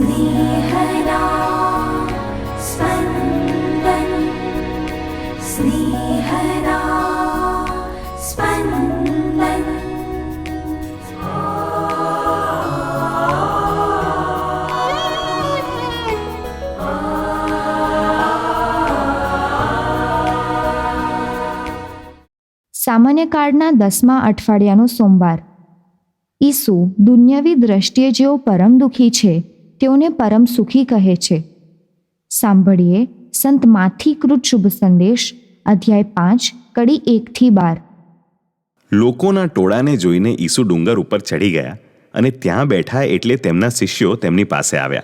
स्नेहदा स्पन्दन् स्नेहदा स्पन्दन् સામાન્ય કાળના દસમા અઠવાડિયાનો સોમવાર ઈસુ દુન્યવી દ્રષ્ટિએ જેઓ પરમ દુઃખી છે તેઓને પરમ સુખી કહે છે. સાંભળીએ સંત માથીકૃત શુભ સંદેશ અધ્યાય પાંચ કડી એકથી બાર. લોકોના ટોળાને જોઈને ઈસુ ડુંગર ઉપર ચડી ગયા અને ત્યાં બેઠા એટલે તેમના શિષ્યો તેમની પાસે આવ્યા.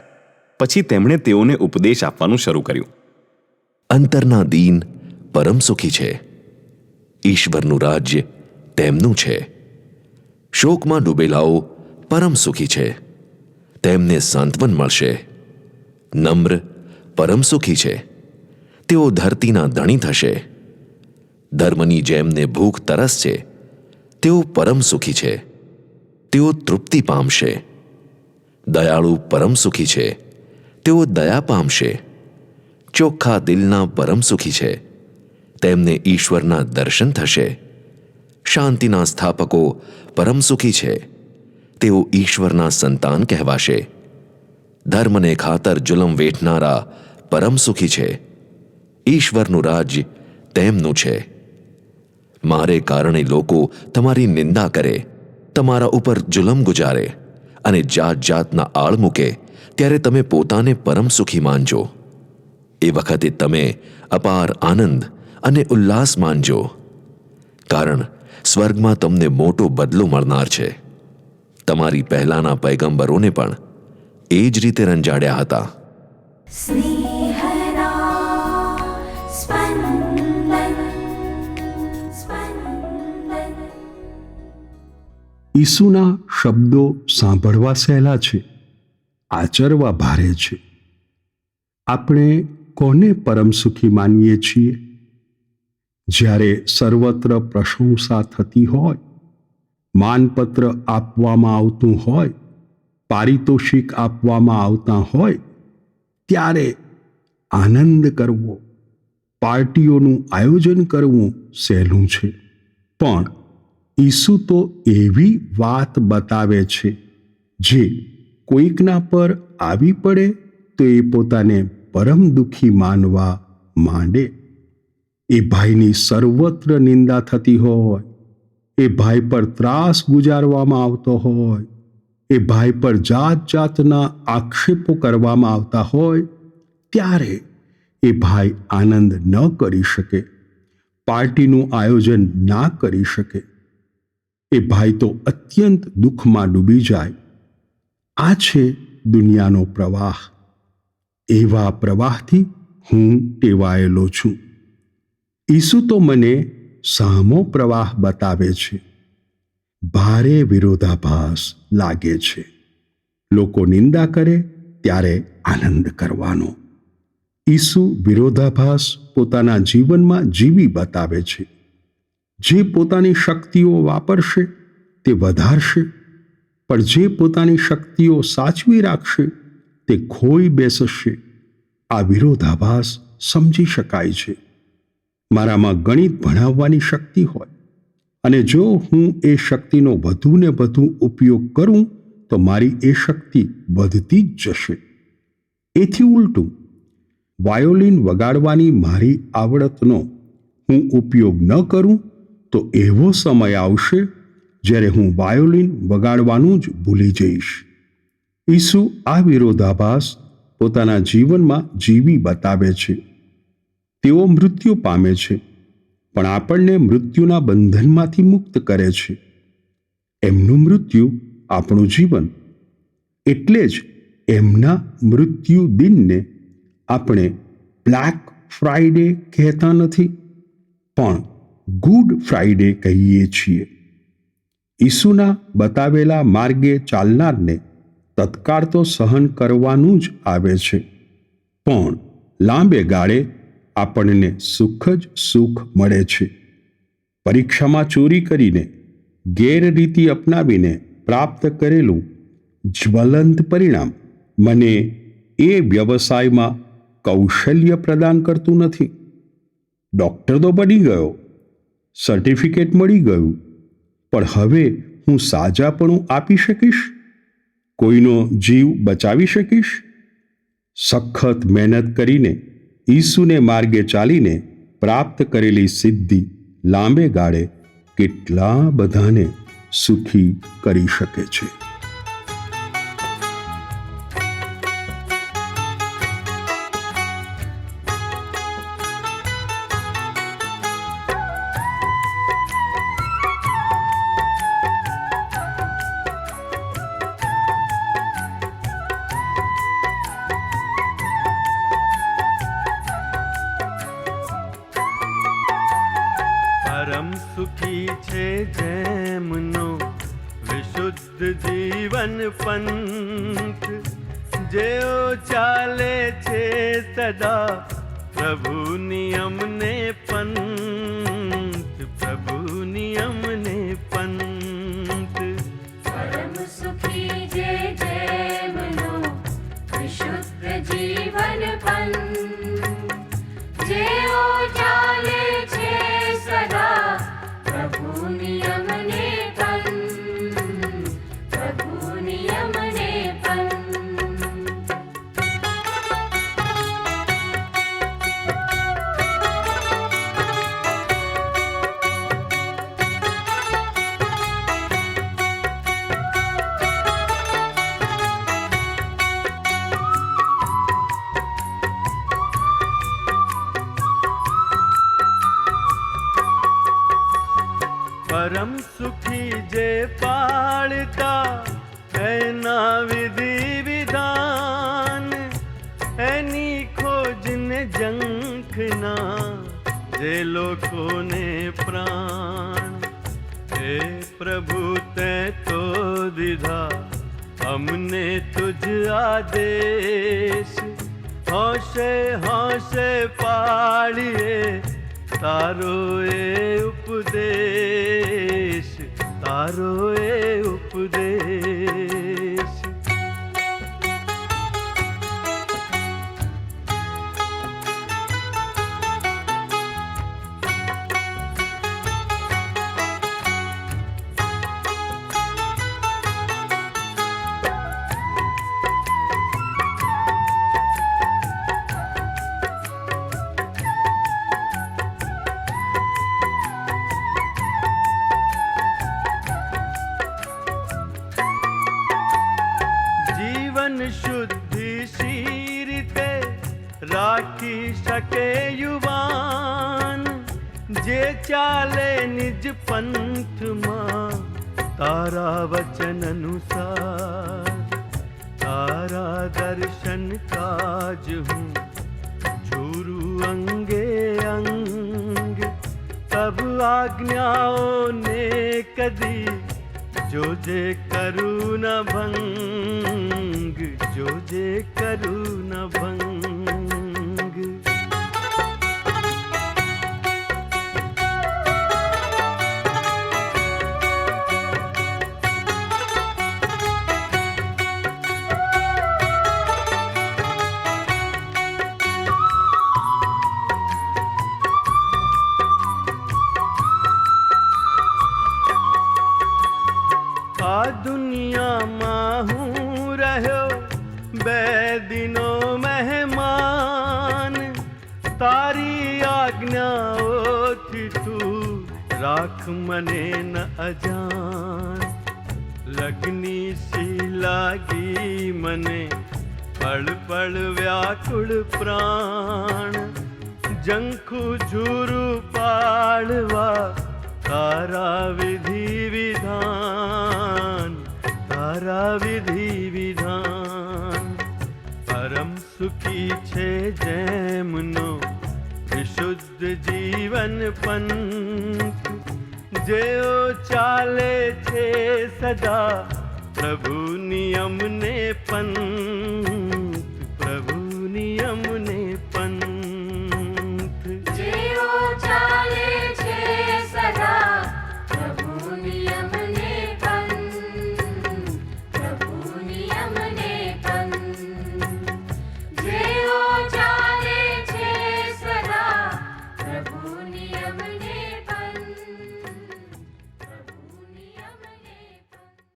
પછી તેમણે તેઓને ઉપદેશ આપવાનું શરૂ કર્યું. અંતરના દીન પરમ સુખી છે. ઈશ્વરનું રાજ્ય તેમનું છે. શોકમાં ડૂબેલાઓ પરમ સુખી છે. તેમને સાંત્વન મળશે. નમ્ર, પરમ સુખી છે. તેઓ ધરતીના ધણી થશે. ધર્મની જેમને ભૂખ તરસ છે, તેઓ પરમ સુખી છે. તેઓ તૃપ્તિ પામશે. દયાળુ પરમ સુખી છે, તેઓ દયા પામશે. ચોખ્ખા દિલના પરમ સુખી છે, તેમને ઈશ્વરના દર્શન થશે. શાંતિના સ્થાપકો પરમ સુખી છે. તેઓ ઈશ્વરના સંતાન કહેવાશે. ધર્મને ખાતર જુલમ વેઠનારા પરમ સુખી છે. ઈશ્વરનું રાજ્ય તેમનું છે. મારે કારણે લોકો તમારી નિંદા કરે, તમારા ઉપર જુલમ ગુજારે અને જાત જાતના આળ મૂકે, ત્યારે તમે પોતાને પરમ સુખી માનજો. એ વખતે તમે અપાર આનંદ અને ઉલ્લાસ માનજો. કારણ સ્વર્ગમાં તમને મોટો બદલો મળનાર છે. તમારી પહેલાના પૈગંબરોને પણ એ જ રીતે રંજાડ્યા હતા. ઈસુના શબ્દો સાંભળવા સહેલા છે આચરવા ભારે છે. આપણે કોને પરમ સુખી માનીએ છીએ? જ્યારે સર્વત્ર પ્રશંસા થતી હોય માનપત્ર આપવામાં આવતું હોય, પારિતોષિક આપવામાં આવતા હોય, ત્યારે આનંદ કરવો, પાર્ટીઓનું આયોજન કરવું સહેલું છે. પણ ઈસુ તો એવી વાત બતાવે છે, જે કોઈકના પર આવી પડે તો એ પોતાને પરમ દુઃખી માનવા માંડે. એ ભાઈની સર્વત્ર નિંદા થતી હોય એ ભાઈ પર ત્રાસ ગુજારવામાં આવતો હોય, એ ભાઈ પર જાત જાતના આક્ષેપો કરવામાં આવતા હોય, ત્યારે એ ભાઈ આનંદ ન કરી શકે, પાર્ટીનું આયોજન ના કરી શકે. એ ભાઈ તો અત્યંત દુઃખમાં ડૂબી જાય. આ છે દુનિયાનો પ્રવાહ. એવા પ્રવાહથી હું ટેવાયેલો છું. ઈસુ તો મને સામો પ્રવાહ બતાવે છે. ભારે વિરોધાભાસ લાગે છે. લોકો નિંદા કરે ત્યારે આનંદ કરવાનો. ઈસુ વિરોધાભાસ પોતાના જીવનમાં જીવી બતાવે છે. જે પોતાની શક્તિઓ વાપરશે તે વધારશે, પણ જે પોતાની શક્તિઓ સાચવી રાખશે તે ખોઈ બેસશે. આ વિરોધાભાસ સમજી શકાય છે. મારામાં ગણિત ભણાવવાની શક્તિ હોય અને જો હું એ શક્તિનો વધુ ને વધુ ઉપયોગ કરું, તો મારી એ શક્તિ વધતી જ જશે. એથી ઉલટું, વાયોલિન વગાડવાની મારી આવડતનો હું ઉપયોગ ન કરું, તો એવો સમય આવશે જ્યારે હું વાયોલિન વગાડવાનું જ ભૂલી જઈશ. ઈસુ આ વિરોધાભાસ પોતાના જીવનમાં જીવી બતાવે છે. તેઓ મૃત્યુ પામે છે, પણ આપણને મૃત્યુના બંધનમાંથી મુક્ત કરે છે. એમનું મૃત્યુ આપણું જીવન. એટલે જ એમના મૃત્યુ દિનને આપણે બ્લેક ફ્રાઈડે કહેતા નથી, પણ ગુડ ફ્રાઈડે કહીએ છીએ. ઈસુના બતાવેલા માર્ગે ચાલનારને તત્કાળ તો સહન કરવાનું જ આવે છે, પણ લાંબે ગાળે આપણને સુખ જ સુખ મળે છે. પરીક્ષામાં ચોરી કરીને ગેરરીતિ અપનાવીને પ્રાપ્ત કરેલું જ્વલંત પરિણામ મને એ વ્યવસાયમાં કૌશલ્ય પ્રદાન કરતું નથી. ડૉક્ટર તો બની ગયો, સર્ટિફિકેટ મળી ગયું, પણ હવે હું સાજાપણું આપી શકીશ? કોઈનો જીવ બચાવી શકીશ? સખત મહેનત કરીને ઈસુને માર્ગે ચાલીને પ્રાપ્ત કરેલી સિદ્ધિ લાંબે ગાળે કેટલા બધાને સુખી કરી શકે છે. प्रभु नियम ने भु प्रभु नियम ने જંખના જે લોકોને પ્રાણ હે પ્રભુ તે તો દીધા અમને તુજ આદેશ હોશે હોશે પાળીએ તારો એ ઉપદેશ તારો એ ઉપદેશ જીવન શુદ્ધિ સી રીતે રાખી શકે યુવાન જે ચાલે નિજ પંથમાં તારા વચન અનુસાર તારા દર્શન કાજ હું છુરુ અંગે અંગ તબ આજ્ઞાઓને કદી જોજે કરું ન ભંગ જોજે કરું ન ભંગ દુનિયામાં હું રહ્યો, બે દિનો મહેમાન. તારી આજ્ઞાઓથી તું રાખ મને ન અજાન લગ્ની સી લાગી મને? પળ પળ વ્યાકુળ પ્રાણ. જંખુ ઝૂરું પાડવા તારા વિધિ વિધાન. તારા વિધિ વિધાન પરમ સુખી છે જેમનો વિશુદ્ધ જીવન પંથ જેઓ ચાલે છે સદા પ્રભુ નિયમને પંથ પ્રભુ નિયમને પંથ જેઓ ચાલે